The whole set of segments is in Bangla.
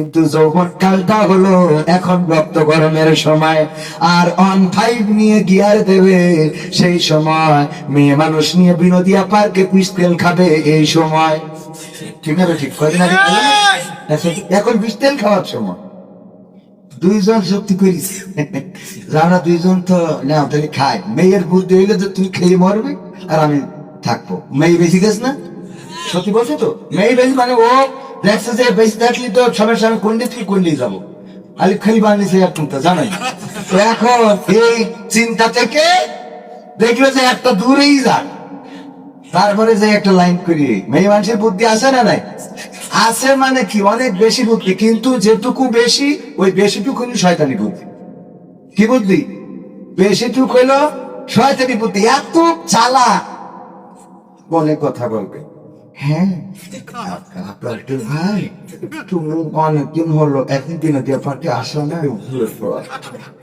কিন্তু যৌবন কালটা হলো এখন রক্ত গরমের সময়। আর অন ফাইভ নিয়ে গিয়ার দেবে সেই সময় মেয়ে মানুষ নিয়ে বিনোদিয়া পার্কে পিস্তেল খাবে এই সময়। ঠিক আছে ঠিক? কদিন আগে না? এখন- পিস্তেল খাওয়ার সময়? দুইজন শক্তি করিস। যারা দুইজন তো না তাহলে খাই মেয়ের বুদ্ধি হইলে তো তুই খেয়ে মরবে আর আমি থাকব। মেয়ে বেশি গেছ না? সত্যি বলছো তো? মেয়ে বেশি মানে ও দেখছে যে বেশি থাকলে তো সবার সঙ্গে কোনটি থেকে কোনটি যাব খালি খালি বানিয়েছে এখন তো জানাই তো এখন এই চিন্তা থেকে দেখল যে একটা দূরেই যাক তারপরে যে একটা লাইন করি মেয়ে মানুষের বুদ্ধি আছে না নাই আছে মানে কি অনেক বেশি বুদ্ধি কিন্তু যেটুকু বেশি ওই বেশিটুকু শয়তানি বুদ্ধি কি বুদ্ধি বেশিটুকু হইল শয়তানি বুদ্ধি এত চালা বলে কথা বলবে হ্যাঁ? আপনার ভাই তুমি অনেকদিন হলো একদিন দিয়ে পার্টি আসো না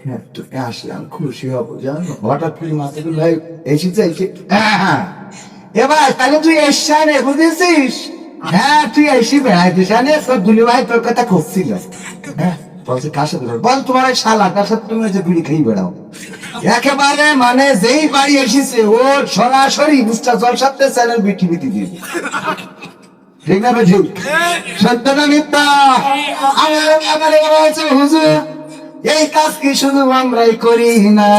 হ্যাঁ তুমি আসলাম খুশি হব জানো? হঠাৎ করে মাথা ভাই এসে হ্যাঁ হ্যাঁ। এবার তাহলে তুই এসছা নে বুঝেছিস? হ্যাঁ তুই এসি বেড়াইতিস আনে তোর দুলি ভাই তোর কথা খুঁজছিল হ্যাঁ বলছে কার সাথে বল তোমার ওই শালা তার সাথে তুমি যে বিড়ি খেয়ে বেড়াও। একেবারে মানে যেই বাড়ি এসেছে, ও সরাসরি মিস্টার জলসাতে চ্যানেল বিটিভিতে দিয়ে ঠিক না ঠিক সত্য না মিথ্যা? এই কাজ কি শুধু আমরাই করি না?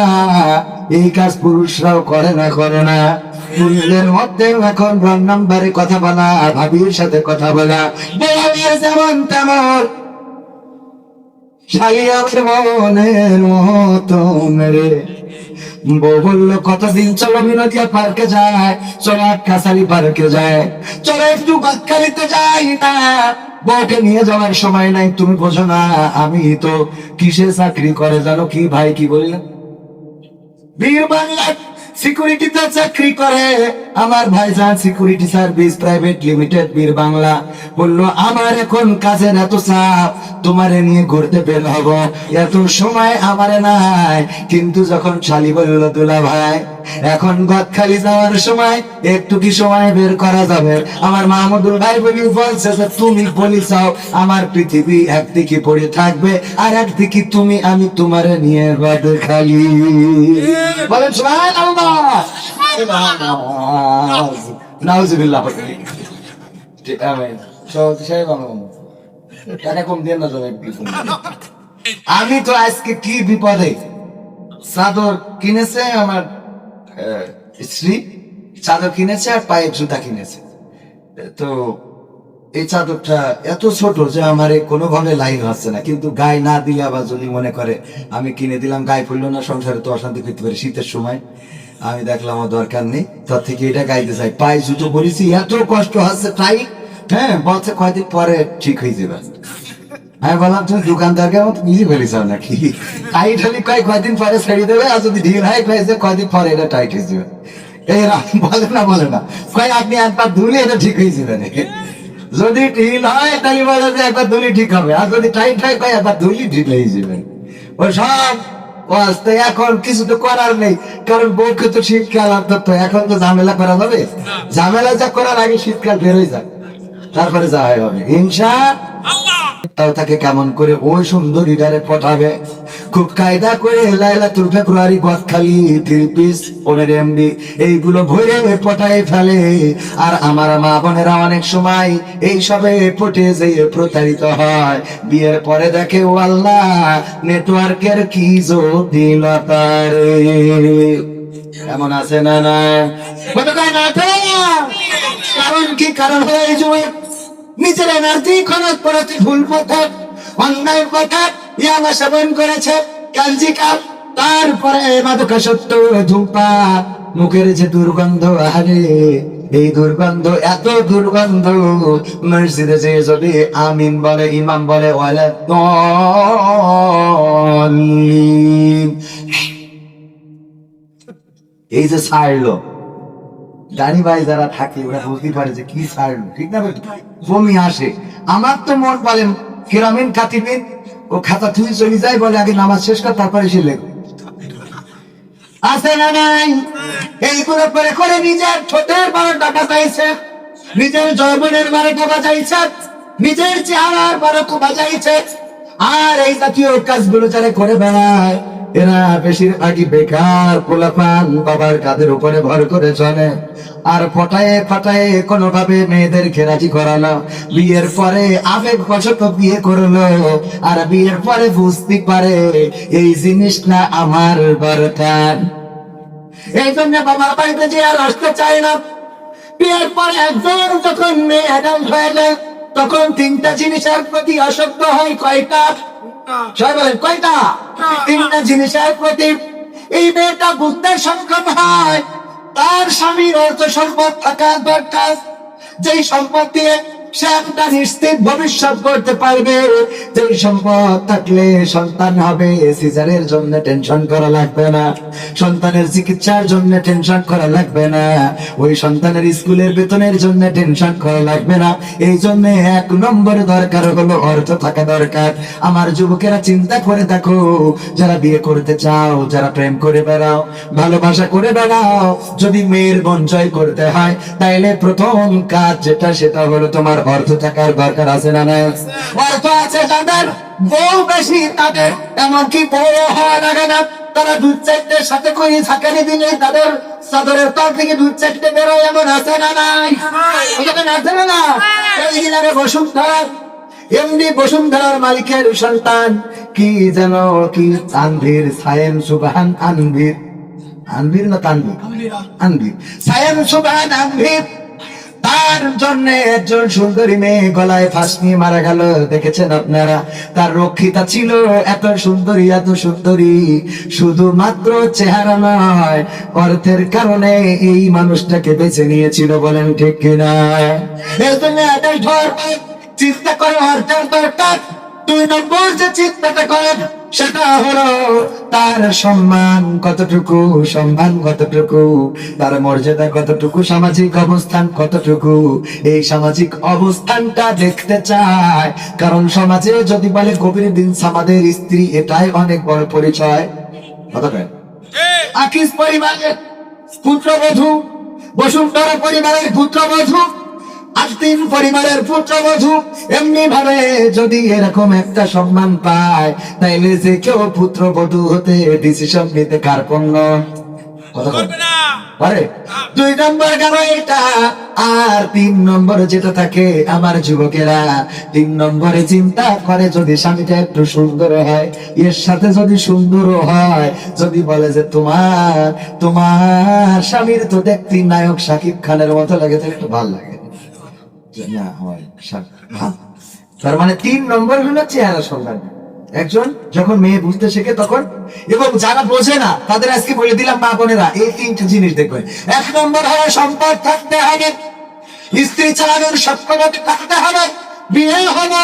এই কাজ পুরুষরাও করে না করে না। পুরুষদের মধ্যে এখন রং নাম্বারে কথা বলা, ভাবির সাথে কথা বলা। যেমন তেমন। বউ কতদিন চলো বিনোদিয়া পার্কে যায়, চলো পার্কে যায়, চলো একটু গাছখালিতে যাই না। বউকে নিয়ে যাওয়ার সময় নাই, তুমি বোঝো না, আমি তো কিসে চাকরি করে জানো কি ভাই, কি বললেন বীর বাংলা সিকিউরিটিতে চাকরি করে আমার ভাইজান সিকিউরিটি সার্ভিস প্রাইভেট লিমিটেড, বীর বাংলা, বলল, আমার এখন কাজের এত চাপ, তোমারে নিয়ে ঘুরতে বের হব। এত সময় আমারে নাই। কিন্তু যখন শালি বলল, দুলা ভাই, এখন গদখালি যাওয়ার সময় একটু কি সময় বের করা যাবে? আমার মাহমুদুল ভাই বলি, বলছে যে, তুমি বলি চাও আমার পৃথিবী একদিকে পড়ে থাকবে আর একদিকে তুমি, আমি তোমারে নিয়ে গদখালি বলেন সুবহানাল্লাহ। না আমি তো আজকে কি বিপদে? চাদর কিনেছে আমার স্ত্রী। চাদর কিনেছে আর পায়ের জুতা কিনেছে। তো এই চাদরটা এত ছোট যে আমার কোনোভাবে লাইন হচ্ছে না। কিন্তু গায়ে না দিলে আবার যদি মনে করে, আমি কিনে দিলাম, গায়ে পড়ল না, সংসারে তো অশান্তি করতে পারে শীতের সময়। আমি দেখলাম আমার দরকার নেই, তার থেকে এটা গাইতে চাই। পায়ে জুতো পরেছি, এত কষ্ট হচ্ছে, তাই? হ্যাঁ বলছে কয়দিন পরে ঠিক হয়ে যাবে। আমি বললাম, তুমি দোকানদারকে মতো নিজে নাকি? কয়, কয়দিন পরে ছেড়ে দেবে, আর যদি ঢিল কয়দিন পরে এটা টাইট হয়ে যাবে? এরকম বলে না বলে না। কয়, আপনি একবার ধুলে এটা ঠিক হয়ে যাবে নাকি? যদি ঢিল হয়, তাহলে বলে যে একবার ধুলি ঠিক হবে, আর যদি টাইট হয়, কয়, একবার ধুলি ঢিল হয়ে যাবে ও সব বাস্তে এখন কিছু তো করার নেই। কারণ বউকে তো শীতকাল আপনার তো এখন তো ঝামেলা করা যাবে? ঝামেলা যা করার আগে শীতকাল বেরোয় যাক। তারপরে যা হয় হবে। হিংসা তাকে কেমন করে ওই সুন্দরী ডারে পটাবে? খুব কায়দা করে লাইলা তুল ফেব্রুয়ারি গদ খালি থ্রি পিস পনেরো এমবি এইগুলো ভরে পটায় ফেলে। আর আমার মা বোনেরা অনেক সময় এই সবে পটে যেয়ে প্রতারিত হয়। বিয়ের পরে দেখে ও আল্লাহ নেটওয়ার্কের কি জটিলতার এমন আছে না না কারণ কি কারণ হলো এই যে নিজের এনার্জি খরচ করেছে ভুল পথে, অন্যায় পথে ইয়ামা সেবন করেছে কালজি কাপ তারপরে মাদকাসত্ব ধূমপা মুখের যে দুর্গন্ধ আরে এই দুর্গন্ধ, এত দুর্গন্ধ, মসজিদে যে যদি আমিন বলে, ইমাম বলে, ওয়ালা। এই যে ছাড়লো জানি ভাই যারা থাকে, ওরা বুঝতে পারে যে কি ছাড়লো ঠিক না? বমি আসে। আমার তো মন বলে কেরামিন, কাতিবিন, ও খাতা তুই চলে যায়, বলে আগে নামাজ শেষ কর, তারপরে সে লেখ। আছে না নাই? এইগুলো করে করে নিজের ঠোঁটের বারো টাকা চাইছে নিজের জয়বনের বারো টাকা চাইছে নিজের চেহারার বারক বাজাইছে। আর এই জাতীয় কাজগুলো যারা করে বেড়ায় এরা বেশিরভাগই বেকার, পোলাপান, বাবার কাঁধের উপরে ভর করে চলে। আর ফটায়ে ফাটায়ে কোনোভাবে মেয়েদেরকে রাজি করালো। বিয়ের পরে আবেগ বশত বিয়ে করল। আর বিয়ের পরে বুঝতে পারে এই জিনিসটা আমার দরকার এই জন্য বাবার বাড়িতে যে আর আসতে চায় না। বিয়ের পর একজন যখন মেয়ে অ্যাডাল্ট হয়ে যায়, তখন তিনটা জিনিসের প্রতি আসক্ত হয় কয়টা? সবাই বলেন কয়টা? তিনটা জিনিসের প্রতি এই মেয়েটা বুঝতে সক্ষম হয় তার স্বামীর অর্থ সম্পদ থাকা দরকার। যেই সম্পদ দিয়ে ভবিষ্যৎ করতে পারবে। সম্পদ থাকলে সন্তান হবে, সিজারের জন্য টেনশন করা লাগবে না। সন্তানের চিকিৎসার জন্য টেনশন করা লাগবে না। ওই সন্তানের স্কুলের বেতনের জন্য টেনশন করা লাগবে না। এই জন্য এক নম্বর দরকার হলো অর্থ থাকা দরকার। আমার যুবকেরা চিন্তা করে দেখো, যারা বিয়ে করতে চাও, যারা প্রেম করে বেড়াও, ভালোবাসা করে বেড়াও, যদি মেয়ের জয় করতে হয়, তাইলে প্রথম কাজ যেটা, সেটা হলো তোমার অর্থ থাকার দরকার আছে না নাই? অর্থ আছে তাদের বউ বেশি তাদের এমনকি বউ হওয়া লাগে না। তারা দুধ চারটে সাথে করে থাকানি দিলে তাদের সদরের তর থেকে দুধ চারটে বেরোয় এমন আছে না নাই? আছে না না এই হিলারে বসুন্ধরা এমনি বসুন্ধরার মালিকের সন্তান। কি যেন কি আনভির সায়েম সুবাহান আনভির আনভির না তানভীর? আনভির সায়েম সুবাহান আনভির তার জন্য একজন সুন্দরী মেয়ে গলায় ফাঁস নিয়ে মারা গেল, দেখেছেন আপনারা? তার রক্ষিতা ছিল এত সুন্দরী এত সুন্দরী, শুধুমাত্র চেহারা নয়, অর্থের কারণে এই মানুষটাকে বেছে নিয়েছিল বলেন ঠিক কিনা? জন্য চিন্তা করে অর্থের দরকার, দুই নম্বর যে চিন্তাটা করেন সেটা হলো তার সম্মান কতটুকু সম্মান কতটুকু তার মর্যাদা কতটুকু সামাজিক অবস্থান কতটুকু? এই সামাজিক অবস্থানটা দেখতে চায়। কারণ সমাজে যদি বলে গভীর দিন আমাদের স্ত্রী এটাই অনেক বড় পরিচয়। আকিস পরিবারের পুত্রবধূ বসুন্ধরা পরিবারের পুত্রবধূ আস্তিন পরিবারের পুত্রবধূ এমনি ভাবে যদি এরকম একটা সম্মান পায় তাইলে যে কেউ পুত্রবধূ হতে ডিসিশন নিতে কার্পণ্য কথা দুই নম্বর গেল এটা। আর তিন নম্বর যেটা থাকে আমার যুবকেরা তিন নম্বরে চিন্তা করে যদি স্বামীটা একটু সুন্দর হয় এর সাথে যদি সুন্দর হয় যদি বলে যে তোমার তোমার স্বামীর তো দেখতে নায়ক সাকিব খানের মতো লাগে তাহলে একটু ভালো লাগে। না, হয়। তার মানে তিন নম্বর হলো চেহারা সন্ধান একজন যখন মেয়ে বুঝতে শেখে তখন, এবং যারা বোঝে না, তাদের আজকে বলে দিলাম মা বোনেরা, এই তিনটা জিনিস দেখবেন। এক নম্বর হলো সম্পদ থাকতে হবে। স্ত্রী চালানোর সক্ষমতা থাকতে হবে। বিয়ে হলো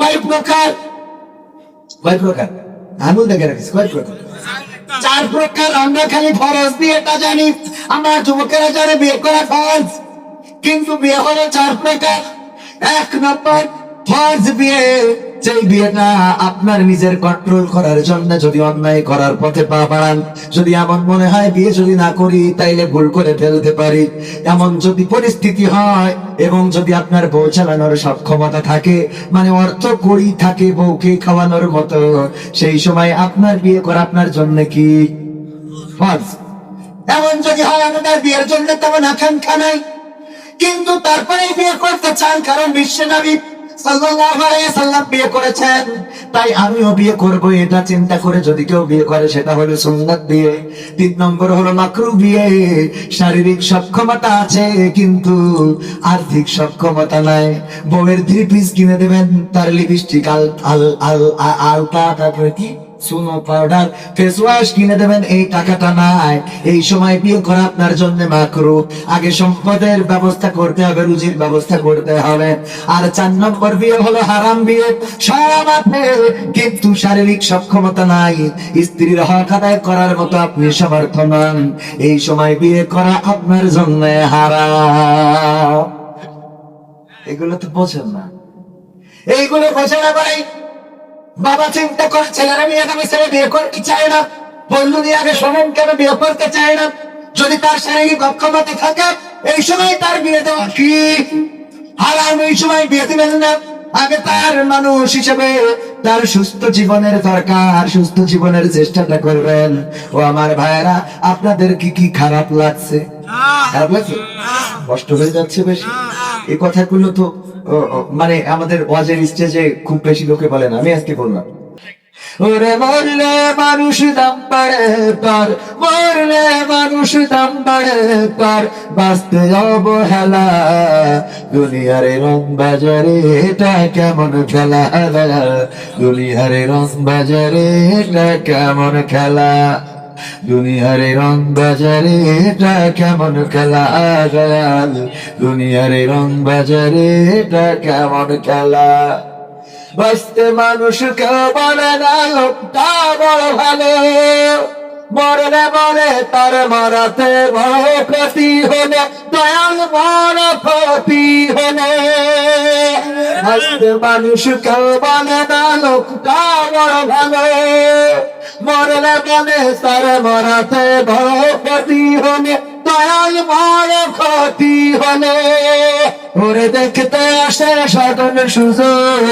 কয় প্রকার কয় প্রকার। আঙুল দেখে রাখিস কয় প্রকার। চার প্রকার আমরা খালি ফরজ দিয়ে এটা জানি আমরা যুবকেরা জানে বিয়ে করা ফরজ। কিন্তু বিয়ে হলো চার প্রকার এক নম্বর ফরজ বিয়ে বিয়েটা আপনার নিজের কন্ট্রোল করার জন্য যদি অন্যায় করার পথে পা বাড়ান। যদি এমন মনে হয় বিয়ে যদি না করি, তাইলে ভুল করে ফেলতে পারি। এমন যদি পরিস্থিতি হয় এবং যদি আপনার বউ চালানোর সক্ষমতা থাকে মানে অর্থ করি থাকে বউকে খাওয়ানোর মতো, সেই সময় আপনার বিয়ে করা আপনার জন্য কি ফরজ? এমন যদি হয় আমাদের বিয়ের জন্য তেমন আকাঙ্ক্ষা নাই। কিন্তু তারপরে বিয়ে করতে চান, কারণ বিশ্ব নবী শারীরিক সক্ষমতা আছে, কিন্তু আর্থিক সক্ষমতা নাই। বউয়ের থ্রি পিস কিনে দেবেন, তার লিপস্টিক আল আল আল আ- আলতা, তারপরে কি? সুনো পাউডার ফেস ওয়াশ কিনে দেবেন, এই টাকাটা নাই। এই সময় বিয়ে করা আপনার জন্য মাকরু আগে সম্পদের ব্যবস্থা করতে হবে, রুজির ব্যবস্থা করতে হবে। আর চার নম্বর বিয়ে হলো হারাম বিয়ে। কিন্তু শারীরিক সক্ষমতা নাই। স্ত্রীর হক আদায় করার মতো আপনি সমর্থ নন। এই সময় বিয়ে করা আপনার জন্য হারাম। এগুলো তো বোঝেন না। এইগুলো বোঝে না ভাই। বাবা চিন্তা করে ছেলেরা মেয়ে আমি ছেলে বিয়ে করতে চায় না। দিয়ে আগে শোনেন কেন বিয়ে করতে চায় না? যদি তার শারীরিক অক্ষমতা থাকে এই সময় তার বিয়ে দেওয়া কি? হারাম এই সময় বিয়ে দিবেন না। আগে তার মানুষ হিসেবে তার সুস্থ জীবনের দরকার সুস্থ জীবনের চেষ্টাটা করবেন। ও আমার ভাইয়েরা আপনাদের কি কি খারাপ লাগছে? খারাপ লাগছে? কষ্ট হয়ে যাচ্ছে বেশি। এই কথাগুলো তো মানে আমাদের ওয়াজের স্টেজে খুব বেশি লোকে বলে না, আমি আজকে বললাম। ওরে মরলে মানুষ দাম পাড়ে পার, মরলে মানুষ দাম পাড়ে পার, বাঁচতে অবহেলা দুনিয়ারে রং বাজারে এটা কেমন খেলা? দুনিয়ারে রং বাজারে এটা কেমন খেলা? দুনিয়ারে রং বাজারে, এটা কেমন খেলা দুনিয়ারে রং বাজারে, এটা কেমন খেলা? বাঁচতে মানুষকে বলে না, লোকটা বড় ভালো। মরলে বলে তার মরাতে বড় ক্ষতি হলে, দয়াল বড় ক্ষতি হলে। মানুষ কেউ বলে না, লোকটা বড় ভালো। মরলে বলে তার মরাতে বড় ক্ষতি হলে দয়াল বড় ক্ষতি হলে ওরে দেখতে আসে সকল সুযোগ।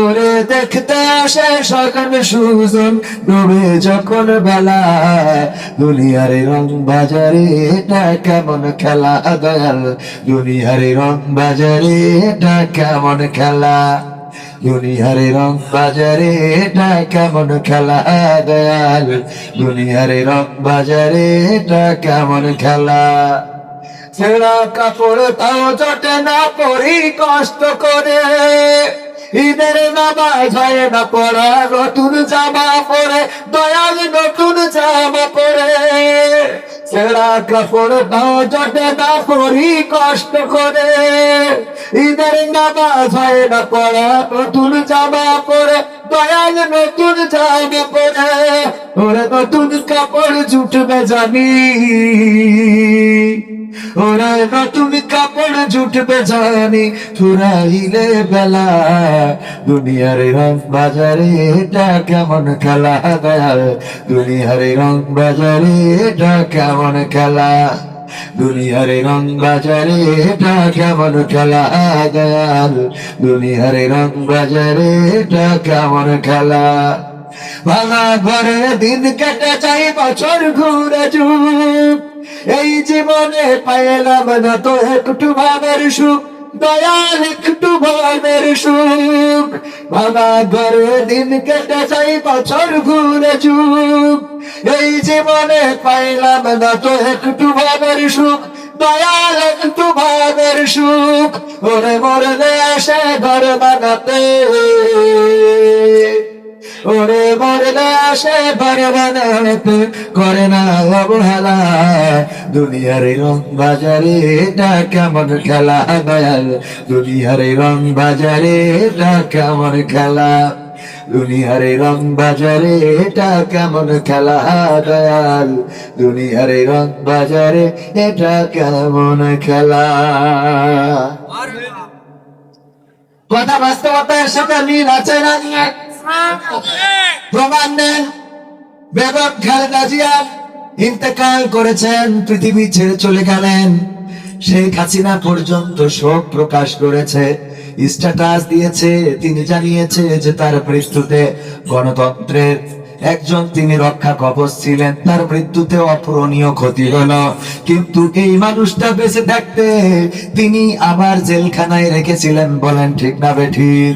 ওরে দেখতে আসে সকল সুজন ডুবে যখন বেলা, দুনিয়ারে রং বাজারে এটা কেমন খেলা? দয়াল, দুনিয়ারে রং বাজারে এটা কেমন খেলা? দুনিয়ারে রং বাজারে, এটা কেমন খেলা দয়াল? দুনিয়ারে রং বাজারে, এটা কেমন খেলা? ছেঁড়া কাপড় তাও জটে না, পরি কষ্ট করে। ঈদের নামাজ হয় না পড়া, নতুন জামা পরে, দয়াল নতুন জামা পরে। ছেঁড়া কাপড় তাও জটে না, পরি কষ্ট করে। ঈদের নামাজ হয় না পড়া, নতুন জামা পরে, দয়াল নতুন জামা পরে, ওরে নতুন কাপড় জুটবে জানি। ওরা নতুন কাপড় জুটবে জানি, ফুরাইলে বেলা, দুনিয়ার রং বাজারে এটা কেমন খেলা? দয়াল, দুনিয়ার রং বাজারে এটা কেমন খেলা? দুনিয়ার রং বাজারে এটা কেমন খেলা দয়াল দুনিয়ার রং বাজারে এটা কেমন খেলা? ভাঙা ঘরে দিন কেটে চাই বছর ঘুরে যুগ এই জীবনে পাইলাম না তো একটু ভাবের সুখ। দয়াল একটু ভাবের সুখ। ভাঙা ঘরে দিন কেটে যাই বছর ঘুরে চুপ। এই জীবনে পাইলাম না তো একটু ভাবের সুখ। দয়াল একটু ভাবের সুখ। ওরে মরলে আসে ঘর বানাতে। ওরে মরলে আসে ঘর বানাতে করে না অবহেলা দুনিয়ার রং বাজারে এটা কেমন খেলা? দয়াল দুনিয়ার রং বাজারে এটা কেমন খেলা? দুনিয়ারে রং বাজারে এটা কেমন খেলা? দয়াল দুনিয়ারে রং বাজারে এটা কেমন খেলা? কথা বাস্তবতার সাথে মিল আছে না প্রমাণ নেন খালেদা জিয়া ইন্তেকাল করেছেন, পৃথিবী ছেড়ে চলে গেলেন। শেখ হাসিনা পর্যন্ত শোক প্রকাশ করেছে, স্ট্যাটাস দিয়েছে, তিনি জানিয়েছে যে তার মৃত্যুতে গণতন্ত্রের একজন তিনি রক্ষা কবচ ছিলেন তার মৃত্যুতে অপূরণীয় ক্ষতি হলো। কিন্তু এই মানুষটা বেঁচে থাকতে তিনি আবার জেলখানায় রেখেছিলেন বলেন ঠিক না বেঠিক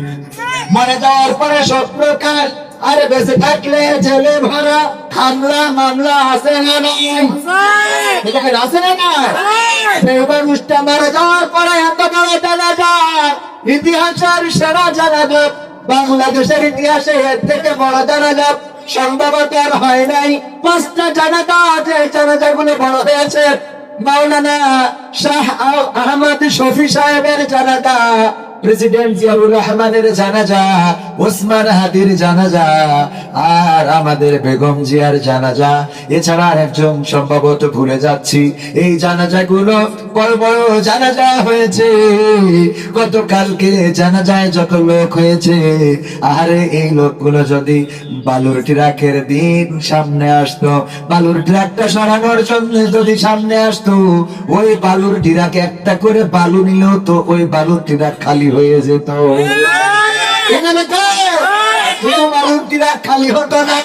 মরে যাওয়ার পরে সব প্রকাশ আরে বেঁচে থাকলে জেলে ভরা হামলা মামলা আছে না নাই? আছে। না না সেই মানুষটা মারা যাওয়ার পরে এত বড় জানাজা ইতিহাসের সেরা জানাজা বাংলাদেশের ইতিহাসে এর থেকে বড় জানাজা সম্ভবত আর হয় নাই। পাঁচটা জানাজা আছে জানাজাগুলো বড় হয়েছে। মাওলানা শাহ আহমদ শফি সাহেবের জানাজা। প্রেসিডেন্ট জিয়াউর রহমানের জানাজা, ওসমান হাদির জানাজা, আর আমাদের বেগম জিয়ার জানাজা। এছাড়া একজন সম্ভবত ভুলে যাচ্ছি, এই বড় বড় জানাজা হয়েছে। গতকালকে জানাজায় যত লোক হয়েছে আরে এই লোকগুলো যদি বালুর ট্রাকের দিন সামনে আসতো, বালুর ট্রাকটা সরানোর জন্য যদি সামনে আসতো, ওই বালুর ট্রাক একটা করে বালু নিলেও তো ওই বালুর ট্রাক খালি হয়ে যেত এখানে কোনো খালি হতো না।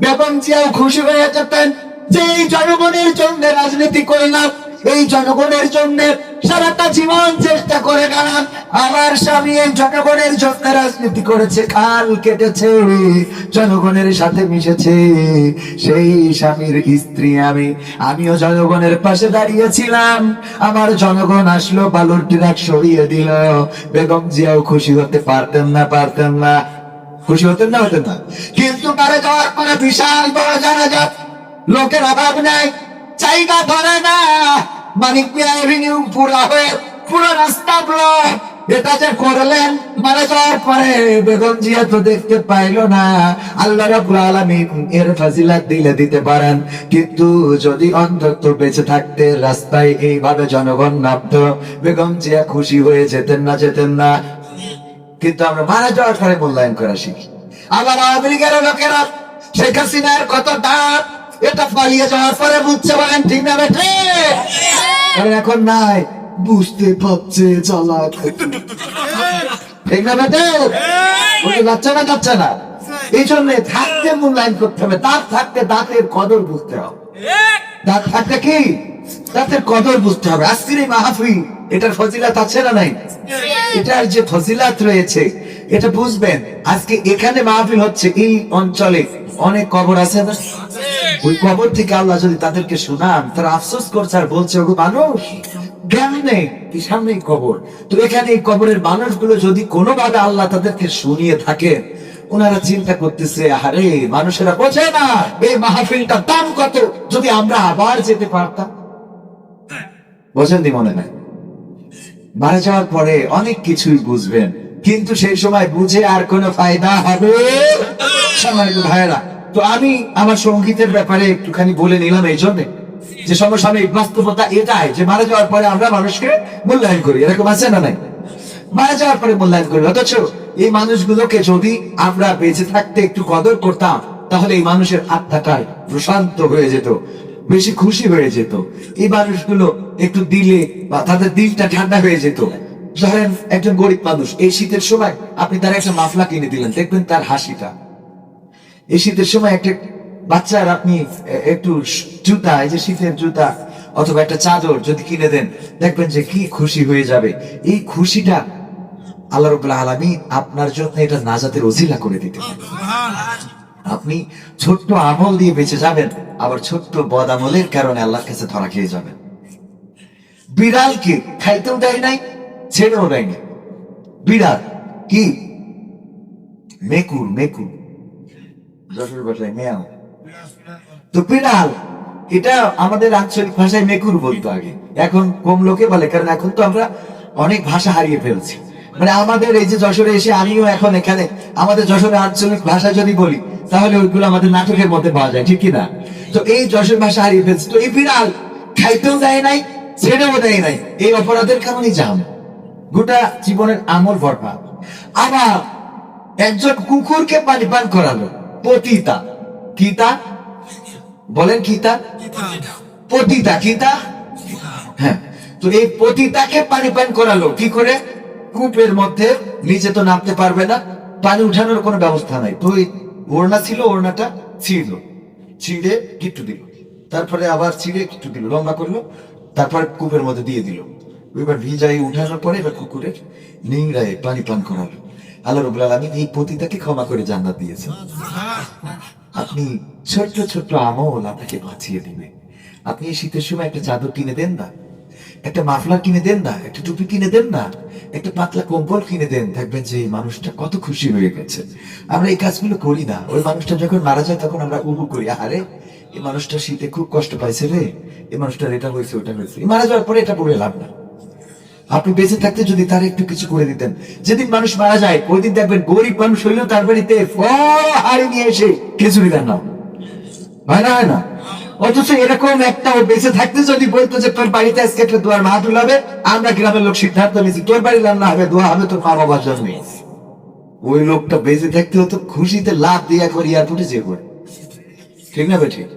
বেগম জিয়াও খুশি হয়ে যেতেন যে এই জনগণের জন্য রাজনীতি করলাম এই জনগণের জন্য সারাটা জীবন চেষ্টা করে গেলাম আমার স্বামী এই জনগণের জন্য রাজনীতি করেছে খাল কেটেছে, জনগণের সাথে মিশেছে। সেই স্বামীর স্ত্রী আমি, আমিও জনগণের পাশে দাঁড়িয়েছিলাম। আমার জনগণ আসলো, বালুর ট্রাক সরিয়ে দিল। বেগম জিয়াও খুশি হতে পারতেন না পারতেন না। খুশি হতেন না হতেন না। কিন্তু মারা যাওয়ার পরে বিশাল বড় জানা যাক লোকের অভাব নাই, জায়গা ধরে না। মানিক মিয়া এভিনিউ পুরা হয়ে পুরো রাস্তা এটা যে করলেন মারা যাওয়ার পরে বেগম জিয়া তো দেখতে না। আল্লাহ রাব্বুল আলামিন এর দিলে দিতে পারেন। কিন্তু যদি অন্তত বেঁচে থাকতে রাস্তায় এইভাবে জনগণ নামতো, বেগম জিয়া খুশি হয়ে যেতেন না যেতেন না। কিন্তু আমরা মারা যাওয়ার পরে মূল্যায়ন করা শিখি। আবার লীগের লোকেরা শেখ হাসিনার কত দাঁত এটা পালিয়ে যাওয়ার পরে বুঝছে বলেন ঠিক না বেঠে? এখন নাই, বুঝতে পারছে জ্বালা ঠিক না বেটে যাচ্ছে না যাচ্ছে না? এই জন্য থাকতে মূল্যায়ন করতে হবে। দাঁত থাকতে দাঁতের কদর বুঝতে হবে। দাঁত থাকতে কি? দাঁতের কদর বুঝতে হবে। আজকের এই মাহফিল, এটার ফজিলাত আছে না নাই? এটার যে ফজিলাত রয়েছে, এটা বুঝবেন। আজকে এখানে মাহফিল হচ্ছে এই অঞ্চলে। অনেক কবর আছে না? ওই কবর থেকে আল্লাহ যদি তাদেরকে শোনান, তারা আফসোস করছে আর বলছে, ওগো মানুষ, জ্ঞান নেই কবর। তো এখানে এই কবরের মানুষগুলো যদি কোনোভাবে আল্লাহ তাদেরকে শুনিয়ে থাকে, ওনারা চিন্তা করতেছে আরে মানুষেরা বোঝে না, এই দাম কত, যদি আমরা আবার যেতে পারতাম। বোঝেন মনে নাই? মারা যাওয়ার পরে অনেক কিছুই বুঝবেন, কিন্তু সেই সময় বুঝে আর কোনো ফায়দা হবে? সম্মানিত ভাইয়েরা। তো আমি আমার সঙ্গীতের ব্যাপারে একটুখানি বলে নিলাম এই জন্য যে সমসাময়িক বাস্তবতা এটাই যে মারা যাওয়ার পরে আমরা মানুষকে মূল্যায়ন করি। এরকম আছে না নাই? মারা যাওয়ার পরে মূল্যায়ন করি। অথচ এই মানুষগুলোকে যদি আমরা বেঁচে থাকতে একটু কদর করতাম, তাহলে এই মানুষের আত্মাটাই প্রশান্ত হয়ে যেত, বেশি খুশি হয়ে যেত। এই মানুষগুলো একটু দিলে বা তাদের দিলটা ঠান্ডা হয়ে যেত। ধরেন একজন গরিব মানুষ, এই শীতের সময় আপনি তার একটা মাফলা কিনে দিলেন, দেখবেন তার হাসিটা। এই শীতের সময় একটা বাচ্চার আপনি একটু জুতা এই যে শীতের জুতা অথবা একটা চাদর যদি কিনে দেন দেখবেন যে কি খুশি হয়ে যাবে। এই খুশিটা আল্লাহ রবুল্লাহ আলমী আপনার জন্য এটা নাজাতের অজিলা করে দিতে আপনি ছোট্ট আমল দিয়ে বেঁচে যাবেন আবার ছোট্ট বদ আমলের কারণে আল্লাহর কাছে ধরা খেয়ে যাবেন। বিড়ালকে খাইতেও দেয় নাই ছেড়েও দেয়নি বিড়াল কি? মেকুর মেকুর। যশোর ভাষায় মেয়াও। তো বিড়াল, এটা আমাদের আঞ্চলিক ভাষায় মেকুর বলতো আগে। এখন কম লোকে বলে, কারণ এখন তো আমরা অনেক ভাষা হারিয়ে ফেলছি। মানে আমাদের এই যে যশোরে এসে আমিও এখন এখানে, আমাদের যশোরের আঞ্চলিক ভাষা যদি বলি, তাহলে ওইগুলো আমাদের নাটকের মধ্যে পাওয়া যায়, ঠিক কি না? তো এই যশোর ভাষা হারিয়ে ফেলছি। তো এই বিড়াল খাইতেও দেয় নাই, ছেড়েও দেয় নাই। এই অপরাধের কারণেই জাম। গোটা জীবনের আমল বরবাদ। আবার একজন কুকুরকে পানি পান করালো। পতিতা। কিতা? বলেন কিতা? পতিতা, কিতা? হ্যাঁ। তো এই পতিতাকে পানি পান করালো। কি করে? কূপের মধ্যে। নিচে তো নামতে পারবে না। পানি উঠানোর কোনো ব্যবস্থা নাই। তো ওই ওড়না ছিল, ওড়নাটা ছিঁড়লো। ছিঁড়ে কিট্টু দিল। তারপরে আবার ছিঁড়ে কিট্টু দিল। লম্বা করল। তারপরে কূপের মধ্যে দিয়ে দিল। এবার ভিজাই উঠানোর পরে এবার কুকুরের নিংড়ায় পানি পান করালো। আল্লাহ রবুল আলমী এই পতিতাকে ক্ষমা করে জান্নাত দিয়েছেন। আপনি ছোট্ট ছোট্ট আমল আপনাকে বাঁচিয়ে দিবে। আপনি এই শীতের সময় একটা চাদর কিনে দেন না, একটা কিনে দেন না, একটা টুপি কিনে দেন না, একটা পাতলা কম্বল কিনে দেন, দেখবেন যে এই মানুষটা কত খুশি হয়ে গেছে। আমরা এই কাজগুলো করি না। ওই মানুষটা যখন মারা যায়, তখন আমরা উহু করি আরে এই মানুষটা শীতে খুব কষ্ট পাইছে রে, এই মানুষটার এটা হয়েছে, ওটা হয়েছে। মারা যাওয়ার পরে এটা বলে লাভ না আপনি বেঁচে থাকতে যদি তার একটু কিছু করে দিতেন। যেদিন মানুষ মারা যায়, ওই দিন দেখবেন গরিব মানুষ হইলেও তার বাড়িতে হাড়ি নিয়ে এসে খিচুড়ি দেন না হয় না হয় না? অথচ এরকম একটা ও বেঁচে থাকতে যদি বলতো যে, তোর বাড়িতে আজকে একটা দোয়ার মাহফিল হবে, আমরা গ্রামের লোক সিদ্ধান্ত নিয়েছি, তোর বাড়ি রান্না হবে, দোয়া হবে, তোর মা বাবার জন্য। ওই লোকটা বেঁচে থাকতে হতো, খুশিতে লাভ দিয়া করে এয়ারপোর্টে যে করে ঠিক না বেঠিক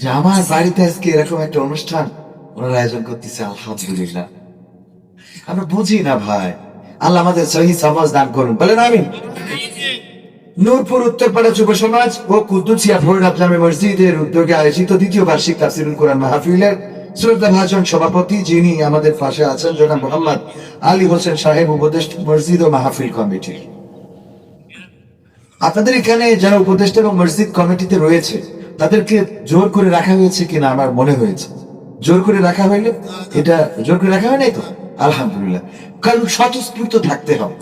যে আমার বাড়িতে আজকে এরকম একটা অনুষ্ঠান, ওনারা আয়োজন করতেছে, আলহামদুলিল্লাহ। আমরা বুঝি না ভাই। আল্লাহ আমাদের সহি সমাজ দান করুন। বলেন আমি নূরপুর উত্তরপাড়া যুব সমাজ ও কুদ্দুসিয়া ভৈরব জামে মসজিদের উদ্যোগে আয়োজিত দ্বিতীয় বার্ষিক তাফসিরুল কোরআন মাহফিলের শ্রদ্ধা ভাজন সভাপতি যিনি আমাদের পাশে আছেন জনাব মোহাম্মদ আলী হোসেন সাহেব, উপদেষ্টা মসজিদ ও মাহফিল কমিটি। আপনাদের এখানে যারা উপদেষ্টা এবং মসজিদ কমিটিতে রয়েছে, তাদেরকে জোর করে রাখা হয়েছে কিনা আমার মনে হয়েছে। জোর করে রাখা হইলে এটা জোর করে রাখা হয় নাই তো? আলহামদুলিল্লাহ। কারণ স্বতঃস্ফূর্ত থাকতে হবে।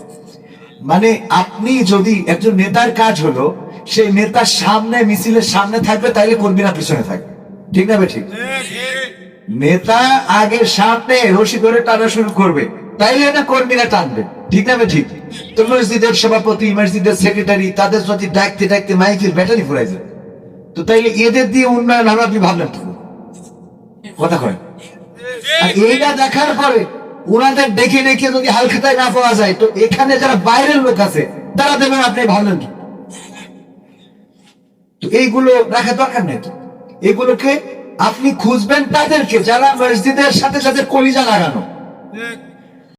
মানে আপনি যদি একজন নেতার কাজ হলো সেই নেতার সামনে, মিছিলের সামনে থাকবে, তাইলে কর্মীরা পিছনে থাকবে। ঠিক না ঠিক? নেতা আগে সামনে রশি ধরে টানা শুরু করবে, তাইলে না কর্মীরা টানবে। ঠিক না ঠিক? তো মসজিদের সভাপতি, মসজিদের সেক্রেটারি, তাদের যদি ডাকতে ডাকতে মাইকের ব্যাটারি ফুরাই তো তাইলে এদের দিয়ে উন্নয়ন হবে আপনি ভাবলেন কথা কয়। এইটা দেখার পরে ওনাদের ডেকে ডেকে যদি হালখাতায় না পাওয়া যায়, তো এখানে যারা বাইরের লোক আছে, তারা দেবেন আপনি ভাবলেন কি তো এইগুলো রাখা দরকার নেই তো। এগুলোকে আপনি খুঁজবেন তাদেরকে, যারা মসজিদের সাথে সাথে কলিজা লাগানো।